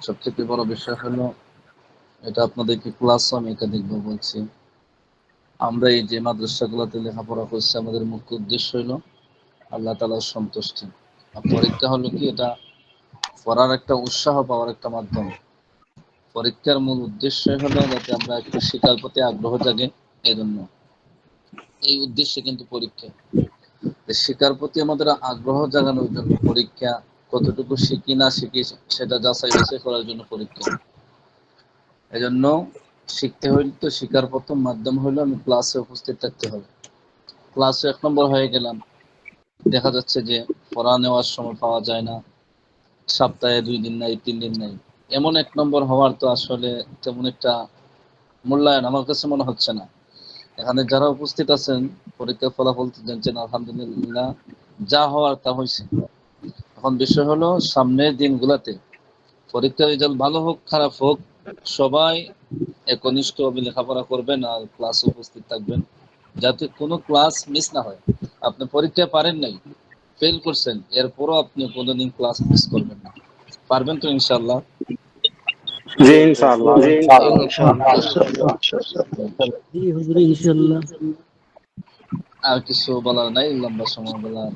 সবথেকে বড় বিষয় হলো, এটা আপনাদেরকে ক্লাস আমি এটা দেখব বলছি। আমরা এই যে মাদ্রাসাগুলোতে লেখাপড়া করছি, আমাদের মুখ্য উদ্দেশ্য হলো আল্লাহ তালার সন্তুষ্টি। আর পরীক্ষা হলো কি, এটা পড়ার একটা উৎসাহ পাওয়ার একটা মাধ্যম। পরীক্ষার মূল উদ্দেশ্য হলো যাতে আমরা একটু শিকার প্রতি আগ্রহ জাগে এই জন্য এই উদ্দেশ্যে কিন্তু পরীক্ষা। শিকার প্রতি আমাদের আগ্রহ জাগানোর জন্য পরীক্ষা কতটুকু শিখি না শিখি সেটা যাচাই বাছাই করার জন্য পরীক্ষা। এজন্য শিখতে হইলে তো শিকার প্রথম মাধ্যম হইল আমি ক্লাসে উপস্থিত থাকতে হবে। ক্লাসে এক নম্বর হয়ে গেলাম। দেখা যাচ্ছে যে পড়া নেওয়ার সময় পাওয়া যায় না। সপ্তাহে দুই দিন নাই, তিন দিন নাই। এমন এক নম্বর হওয়ার তো আসলে তেমন একটা মূল্যায়ন আমার কাছে মনে হচ্ছে না। এখানে যারা উপস্থিত আছেন, পরীক্ষার ফলাফল জানছেন, আলহামদুলিল্লাহ, যা হওয়ার তা হয়েছে এখন বিষয় হলো সামনের দিনগুলাতে পরীক্ষার রেজাল্ট ভালো হোক খারাপ হোক সবাই একনিষ্ঠ ভাবে লেখাপড়া করবেন আর ক্লাসে উপস্থিত থাকবেন। যাতে কোনো ক্লাস মিস না হয়। আপনি পরীক্ষায় পারেন নাই ফেল করছেন এরপরও আপনি কোনোদিন ক্লাস মিস করবেন না। পারবেন তো ইনশাল্লাহ জি ইনশাআল্লাহ। জি জি ইনশাআল্লাহ। আর কিছু বলার নাই লম্বা সময় বলার